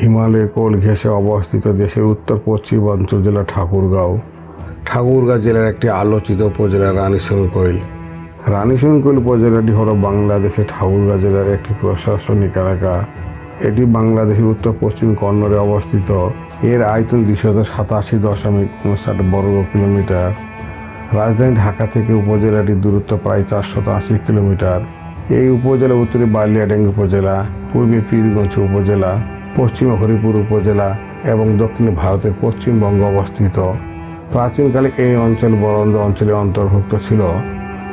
হিমালয়ের কোল ঘেঁষে অবস্থিত দেশের উত্তর পশ্চিমাঞ্চল জেলা ঠাকুরগাঁও। ঠাকুরগাঁ জেলার একটি আলোচিত উপজেলা রানীশঙ্কৈল রানীশঙ্কৈল উপজেলাটি হল বাংলাদেশের ঠাকুরগাঁ জেলার একটি প্রশাসনিক এলাকা। এটি বাংলাদেশের উত্তর, পশ্চিম কন্নড়ে অবস্থিত। এর আয়তন দুশত সাতাশি দশমিক উনষাট বর্গ কিলোমিটার। রাজধানী ঢাকা থেকে উপজেলাটির দূরত্ব প্রায় চারশো আশি কিলোমিটার। এই উপজেলা, উত্তরে বালিয়াডাঙ্গি উপজেলা, পূর্বে পীরগঞ্জ উপজেলা, পশ্চিমে হরিপুর উপজেলা এবং দক্ষিণে ভারতের পশ্চিমবঙ্গ অবস্থিত। প্রাচীনকালে এই অঞ্চল বরন্দ অঞ্চলের অন্তর্ভুক্ত ছিল।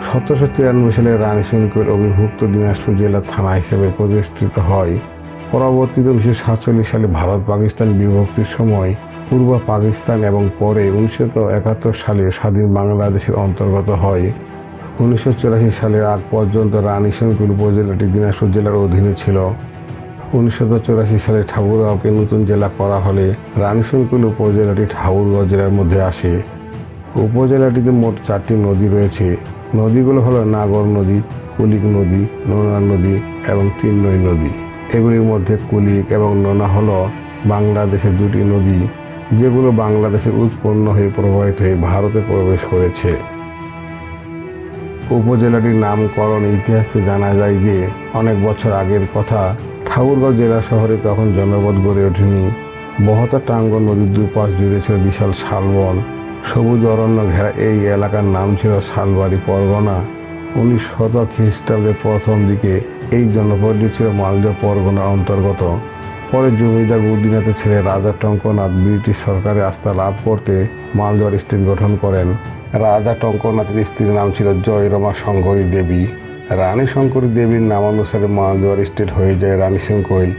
সতেরোশো তিরানব্বই সালে রানীশঙ্কর অভিভুক্ত দিনাজপুর জেলার থানা হিসেবে প্রতিষ্ঠিত হয়। পরবর্তীতে উনিশশো সাতচল্লিশ সালে ভারত পাকিস্তান বিভক্তির সময় পূর্ব পাকিস্তান এবং পরে উনিশশো একাত্তর সালে স্বাধীন বাংলাদেশের অন্তর্গত হয়। উনিশশো চুরাশি সালের আগ পর্যন্ত রানীশঙ্কর উপজেলাটি দিনাজপুর জেলার অধীনে ছিল। উনিশশো চৌরাশি সালে ঠাকুরগাঁওকে নতুন জেলা করা হলে রানীশঙ্কর উপজেলাটি ঠাকুরগাঁও জেলার মধ্যে আসে। উপজেলাটিতে মোট চারটি নদী রয়েছে। নদীগুলো হলো নাগর নদী, কুলিক নদী, নোনা নদী এবং তিননই নদী। এগুলির মধ্যে কুলিক এবং নোনা হলো বাংলাদেশের দুটি নদী, যেগুলো বাংলাদেশে উৎপন্ন হয়ে প্রবাহিত হয়ে ভারতে প্রবেশ করেছে। উপজেলাটির নামকরণ ইতিহাসে জানা যায় যে, অনেক বছর আগের কথা, ঠাকুরগাঁও জেলা শহরে তখন জনপদ গড়ে ওঠেনি। বহতা টাঙ্গ নদীর দুই পাশ জুড়ে ছিল বিশাল শালবন। সবুজ অরণ্য ঘেরা এই এলাকার নাম ছিল শালবাড়ি পরগনা। উনিশ শতক খ্রিস্টাব্দের প্রথম দিকে এই জনপদটি ছিল মালদা পরগনার অন্তর্গত। পরে জমিদার বুদ্ধিনাথের ছেলে রাজা টঙ্কনাথ ব্রিটিশ সরকারের আস্থা লাভ করতে মালদোয়ার স্টেট গঠন করেন। রাজা টঙ্কনাথের স্ত্রীর নাম ছিল জয়রমা শঙ্করী দেবী। রানী শঙ্করী দেবীর নামানুসারে মালদোয়ার স্টেট হয়ে যায় রানী শঙ্কৈল